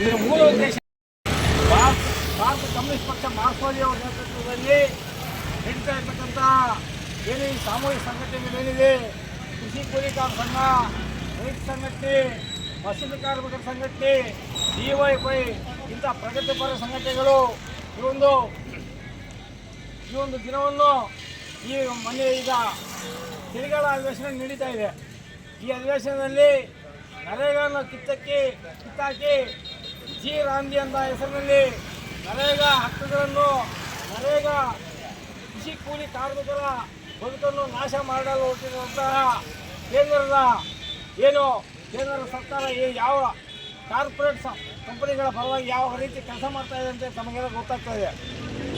ಇದರ ಮೂಲ ಉದ್ದೇಶ. ಭಾರತ ಕಮ್ಯುನಿಸ್ಟ್ ಪಕ್ಷ ಮಾರ್ಕ್ಸ್ವಾದಿ ಅವರ ನೇತೃತ್ವದಲ್ಲಿ ನಡೀತಾ ಇರ್ತಕ್ಕಂಥ ಏನೇ ಈ ಸಾಮೂಹಿಕ ಸಂಘಟನೆಗಳೇನಿದೆ, ಕೃಷಿ ಕೂಲಿಕಾರ ಸಂಘ, ರೈತ ಸಂಘಟನೆ ಮಸೂದಿ ಕಾರ್ಮಿಕರ ಸಂಘಟನೆ ಡಿವೈಫೈ ಇಂಥ ಪ್ರಗತಿಪರ ಸಂಘಟನೆಗಳು, ಈ ಒಂದು ಈ ಒಂದು ದಿನವನ್ನು ಈ ಮೊನ್ನೆ ಈಗ ತಿರುಗಾಳ ಅಧಿವೇಶನ ನಡೀತಾ ಇದೆ. ಈ ಅಧಿವೇಶನದಲ್ಲಿ ನರೇಗಾನ ಕಿತ್ತಕ್ಕೆ ಕಿತ್ತಾಕಿ ಜಿ ರಾಂಧಿ ಅಂತ ಹೆಸರಿನಲ್ಲಿ ನರೇಗಾ ಹಕ್ಕುಗಳನ್ನು, ನರೇಗಾ ಕೃಷಿ ಕೂಲಿ ಕಾರ್ಮಿಕರ ಬದುಕನ್ನು ನಾಶ ಮಾಡಲು ಹೊರಟಿರುವಂತಹ ಕೇಂದ್ರದ ಏನು? ಕೇಂದ್ರ ಸರ್ಕಾರ ಯಾವ ಕಾರ್ಪೊರೇಟ್ ಕಂಪನಿಗಳ ಪರವಾಗಿ ಯಾವ ರೀತಿ ಕೆಲಸ ಮಾಡ್ತಾ ಇದೆ ಅಂತ ತಮಗೆಲ್ಲ ಗೊತ್ತಾಗ್ತಾ ಇದೆ.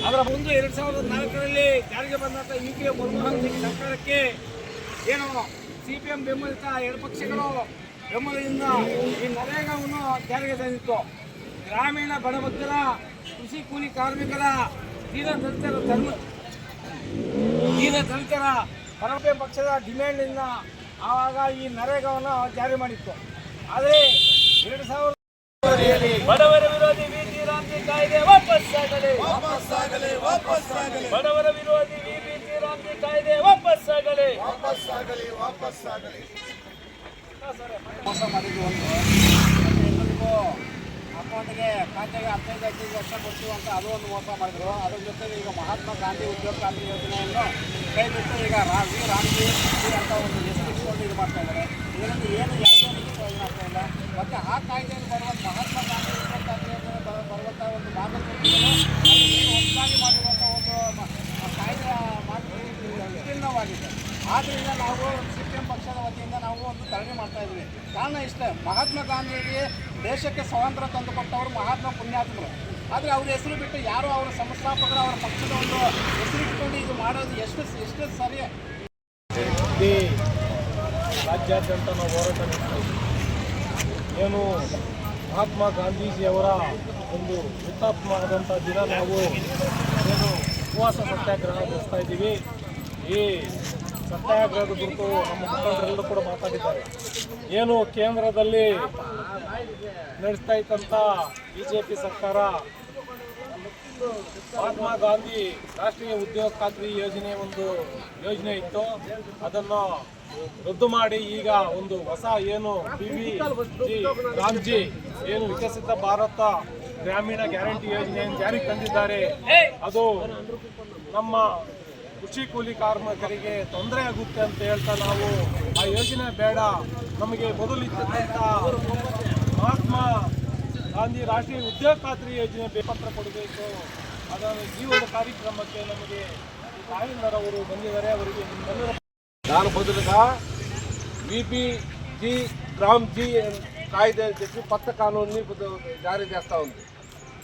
ಅದರ ಒಂದು ಎರಡು ಸಾವಿರದ ನಾಲ್ಕರಲ್ಲಿ ಜಾರಿಗೆ ಬಂದಂಥ U P A Manmohan Singh ಸರ್ಕಾರಕ್ಕೆ ಏನು ಸಿ ಪಿ ಎಂ ಬೆಂಬಲಿತ ಎರಡು ಪಕ್ಷಗಳು ಬೆಂಬಲದಿಂದ ಈ ನರೇಗಾವನ್ನು ಜಾರಿಗೆ ತಂದಿತ್ತು. ಗ್ರಾಮೀಣ ಬಡಬಗ್ಗರ ಕೃಷಿ ಕೂಲಿ ಕಾರ್ಮಿಕರ ದೀನ ದಲಿತರ ಧರ್ಮ ದೀನ ದಲಿತರ ಪರಮೆ ಪಕ್ಷದ ಡಿಮ್ಯಾಂಡಿಂದ ಆವಾಗ ಈ ನರೇಗಾವನ್ನು ಜಾರಿ ಮಾಡಿತ್ತು. ಆದರೆ ಎರಡು ಸಾವಿರದ ಬಡವರ ವಿರೋಧಿ ವಿಧಿ ರಾಜ್ಯ ಕಾಯ್ದೆ ವಾಪಸ್ ಆಗಲಿ. ವಾಪಸ್ ಆಗಲಿ ವಾಪಸ್ ಆಗಲಿ. ಬಡವರ ವಿರೋಧಿ ವಿಧಿ ರಾಜ್ಯ ಕಾಯ್ದೆ ವಾಪಸ್ಸಾಗಲಿ ವಾಪಸ್ಸಾಗಲಿ ವಾಪಸ್ಸಾಗಲಿ ಮೋಸ ಮಾಡಿದ್ವಿ ಒಂದು. ಮತ್ತೆ ಎಲ್ಲರಿಗೂ ಅಕೌಂಟ್ಗೆ ಖಾತೆಗೆ ಹದಿನೈದು ಹದಿನೈದು ಲಕ್ಷ ಕೊಡ್ತೀವಿ ಅಂತ ಅದು ಒಂದು ಮೋಸ ಮಾಡಿದ್ರು. ಅದ್ರ ಜೊತೆಗೆ ಈಗ ಮಹಾತ್ಮ ಗಾಂಧಿ ಉದ್ಯೋಗ ಖಾತ್ರಿ ಯೋಜನೆಯನ್ನು ಕೈಬಿಟ್ಟು ಈಗ ರಾ ವಿ ಅಂತ ಒಂದು ಇಟ್ಕೊಂಡು ಇದು ಮಾಡ್ತಾ ಇದ್ದಾರೆ. ಇದರಲ್ಲಿ ಏನು ಯಾವುದೇ ರೀತಿ ಪ್ರಯೋಜನ ಆಗ್ತಾ ಇಲ್ಲ. ಮತ್ತು ಆ ಕಾಯ್ದೆಯಲ್ಲಿ ಬರುವಂಥ ಮಹಾತ್ಮ ಗಾಂಧಿ ಉದ್ಯೋಗ ಖಾತ್ರಿ ಯೋಜನೆ ಬರ- ಬರುವಂಥ ಒಂದು ಮಾರ್ಗಸೂಚಿಯನ್ನು ಮಾಡಿರುವಂಥ ಒಂದು ಕಾಯ್ದೆಯ ಮಾರ್ಗಸೂಚಿ ವಿಭಿನ್ನವಾಗಿದೆ ಆದ್ದರಿಂದ ನಾವು ಸಿ ಪಿ ಎಂ ಪಕ್ಷದ ವತಿಯಿಂದ ನಾವು ಒಂದು ಧರಣಿ ಮಾಡ್ತಾ ಇದ್ದೀವಿ. ಕಾರಣ ಇಷ್ಟೇ, ಮಹಾತ್ಮ ಗಾಂಧಿಗೆ ದೇಶಕ್ಕೆ ಸ್ವಾತಂತ್ರ್ಯ ತಂದುಕೊಟ್ಟವರು ಮಹಾತ್ಮ ಪುಣ್ಯಾತ್ಮರು. ಆದರೆ ಅವ್ರ ಹೆಸರು ಬಿಟ್ಟು ಯಾರು ಅವರ ಸಂಸ್ಥಾಪಕರು ಅವರ ಪಕ್ಷದ ಒಂದು ಹೆಸರು ಇದು ಮಾಡೋದು ಎಷ್ಟು ಎಷ್ಟು ಸರಿ? ರಾಜ್ಯಾದ್ಯಂತ ನಾವು ಹೋರಾಟ ಏನು ಮಹಾತ್ಮ ಗಾಂಧೀಜಿಯವರ ಒಂದು ಹುತಾತ್ಮ ಆದಂಥ ದಿನ ನಾವು ಏನು ಉಪವಾಸ ಸತ್ಯಾಗ್ರಹ ನಡೆಸ್ತಾ ಇದ್ದೀವಿ. ಈ ಸತ್ಯಾಗ್ರಹದ ಕುರಿತು ನಮ್ಮ ಮುಖಂಡರೆಲ್ಲರೂ ಕೂಡ ಮಾತಾಡಿದ್ದಾರೆ. ಏನು ಕೇಂದ್ರದಲ್ಲಿ ನಡೆಸ್ತಾ ಇದ್ದಂಥ ಬಿ ಜೆ ಪಿ ಸರ್ಕಾರ? ಮಹಾತ್ಮ ಗಾಂಧಿ ರಾಷ್ಟ್ರೀಯ ಉದ್ಯೋಗ ಖಾತ್ರಿ ಯೋಜನೆ ಒಂದು ಯೋಜನೆ ಇತ್ತು. ಅದನ್ನು ರದ್ದು ಮಾಡಿ ಈಗ ಒಂದು ಹೊಸ ಏನು ಪಿ ವಿ ಜಿ ರಾಮ್ಜಿ ಏನು ವಿಕಸಿತ ಭಾರತ ಗ್ರಾಮೀಣ ಗ್ಯಾರಂಟಿ ಯೋಜನೆಯನ್ನು ಜಾರಿಗೆ ತಂದಿದ್ದಾರೆ. ಅದು ನಮ್ಮ ಕೃಷಿ ಕೂಲಿ ಕಾರ್ಮಿಕರಿಗೆ ತೊಂದರೆ ಆಗುತ್ತೆ ಅಂತ ಹೇಳ್ತಾ ನಾವು ಆ ಯೋಜನೆ ಬೇಡ ನಮಗೆ ಮೊದಲಿದ್ದಂಥ ಮಹಾತ್ಮ ಗಾಂಧಿ ರಾಷ್ಟ್ರೀಯ ಉದ್ಯೋಗ ಖಾತ್ರಿ ಯೋಜನೆ ಬೇಪತ್ರ ಕೊಡಬೇಕು ಅದನ್ನು ಈ ಒಂದು ಕಾರ್ಯಕ್ರಮಕ್ಕೆ ನಮಗೆ ತಾಯಿಂದರ್ ಅವರು ಬಂದಿದ್ದಾರೆ ಅವರಿಗೆ ನಿಮ್ಮೆಲ್ಲರ దాని బదులుగా విపి జి గ్రామ్ జి కాయిదే అని చెప్పి కొత్త కానూన్ని కొద్ది- జారీ చేస్తూ ఉంది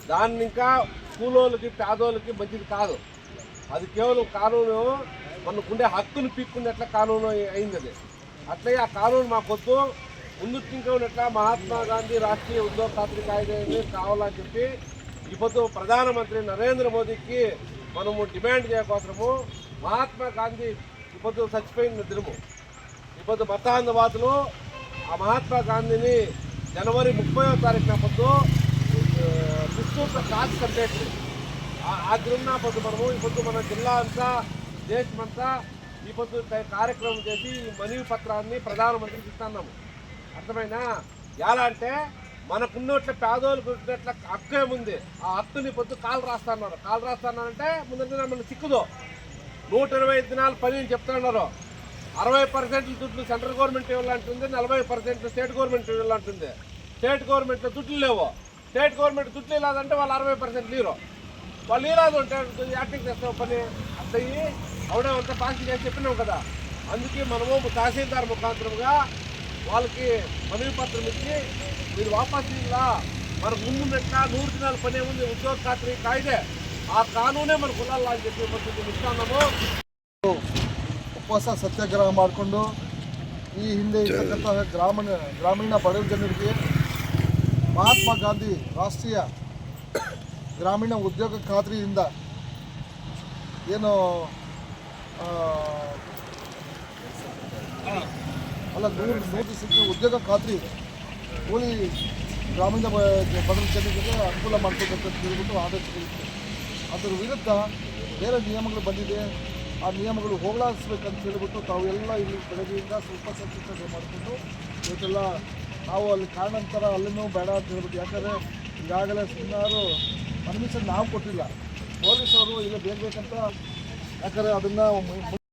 దాన్ని ఇంకా కూలోళ్ళకి పేదోళ్ళకి మంచిది కాదు అది కేవలం కానూను. మనకుండే హక్కును పీక్కునేట్ల కానూను అయింది అది. అట్లే ఆ కానూను మాకొద్దు. ముందుకు ముందు ఉన్నట్ల మహాత్మా గాంధీ రాష్ట్రీయ ఉద్యోగ ఖాతరి కాయిదే కావాలని చెప్పి ఇప్పుడు ప్రధానమంత్రి నరేంద్ర మోదీకి మనము డిమాండ్ చేయకోసము మహాత్మా గాంధీ ఇప్పుడు చచ్చిపోయిన దినము. ఇప్పుడు మతాంధవాదులు ఆ మహాత్మా గాంధీని జనవరి ముప్పై తారీఖున పొద్దు పుస్తూరు కాజ్ కంప్లీట్ ఆ పొద్దు మనము. ఇప్పుడు మన జిల్లా అంతా దేశమంతా ఈ పొద్దు కార్యక్రమం చేసి ఈ మనవి పత్రాన్ని ప్రధానమంత్రికి ఇస్తున్నాము. అర్థమైనా ఎలా అంటే మనకున్నట్ల పేదోళ్ళకు ఉన్నట్ల హక్కు ఏముంది? ఆ హక్కుని పొద్దు కాలు రాస్తున్నారు. కాలు రాస్తున్నారంటే ముందు మన చిక్కుదో. నూట ఇరవై ఐదు దినాలు పని అని చెప్తున్నారు. అరవై పర్సెంట్ దుడ్లు సెంట్రల్ గవర్నమెంట్ ఇవ్వాలంటుంది నలభై పర్సెంట్ స్టేట్ గవర్నమెంట్ ఇవ్వాలంటుంది స్టేట్ గవర్నమెంట్లో దుడ్లు లేవు. స్టేట్ గవర్నమెంట్ దుడ్లు ఇలాదంటే వాళ్ళు అరవై పర్సెంట్ లేరు వాళ్ళు ఇలాదు ఉంటే యాక్టింగ్ చేస్తావు పని అట్లయి అవడే అంతా పాస్ చేసి చెప్పినాం కదా అందుకే మనము తహసీల్దార్ ముఖాంతరంగా వాళ్ళకి మనవి పత్రం ఇచ్చి మీరు వాపస్ ఇలా మనకు ముందున్నట్ల నూరు దినాలు పనే ఉంది ఉద్యోగ ఖాత్రి కాయిదే ఆ కానూనే మనకు ఉండాలా అని చెప్పి మనం ఇస్తున్నాము ಉಪವಾಸ ಸತ್ಯಾಗ್ರಹ ಮಾಡಿಕೊಂಡು ಈ ಹಿಂದೆ ಇರ್ತಕ್ಕಂತಹ ಗ್ರಾಮೀಣ ಗ್ರಾಮೀಣ ಬಡ ಜನರಿಗೆ ಮಹಾತ್ಮ ಗಾಂಧಿ ರಾಷ್ಟ್ರೀಯ ಗ್ರಾಮೀಣ ಉದ್ಯೋಗ ಖಾತ್ರಿಯಿಂದ ಏನು ಅಲ್ಲ, ನೂರು ನೂರು ಸಿಕ್ಕಿ ಉದ್ಯೋಗ ಖಾತ್ರಿ ಕೂಲಿ ಗ್ರಾಮೀಣ ಬದಲು ಜನರಿಗೆ ಅನುಕೂಲ ಮಾಡ್ಬೇಕಂತ ಹೇಳ್ಬಿಟ್ಟು ಆದೇಶಗಳಿತ್ತು ಅದರ ವಿರುದ್ಧ ಬೇರೆ ನಿಯಮಗಳು ಬಂದಿದೆ. ಆ ನಿಯಮಗಳು ಹೋಗಲಾಡಿಸ್ಬೇಕಂತ ಹೇಳ್ಬಿಟ್ಟು ತಾವು ಎಲ್ಲ ಇಲ್ಲಿ ಬೆಳಗ್ಗೆಯಿಂದ ಸ್ವಲ್ಪ ಸ್ವಲ್ಪ ಮಾಡಿಕೊಂಡು ಇವತ್ತೆಲ್ಲ ನಾವು ಅಲ್ಲಿ ಕಾರಣಾಂತರ ಅಲ್ಲಿನೂ ಬೇಡ ಅಂತ ಹೇಳ್ಬಿಟ್ಟು, ಯಾಕಂದರೆ ಈಗಾಗಲೇ ಸುಮಾರು ಪರ್ಮಿಷನ್ ನಾವು ಕೊಟ್ಟಿಲ್ಲ. ಪೊಲೀಸವರು ಈಗ ಬೇಕಂತ ಯಾಕಂದ್ರೆ ಅದನ್ನು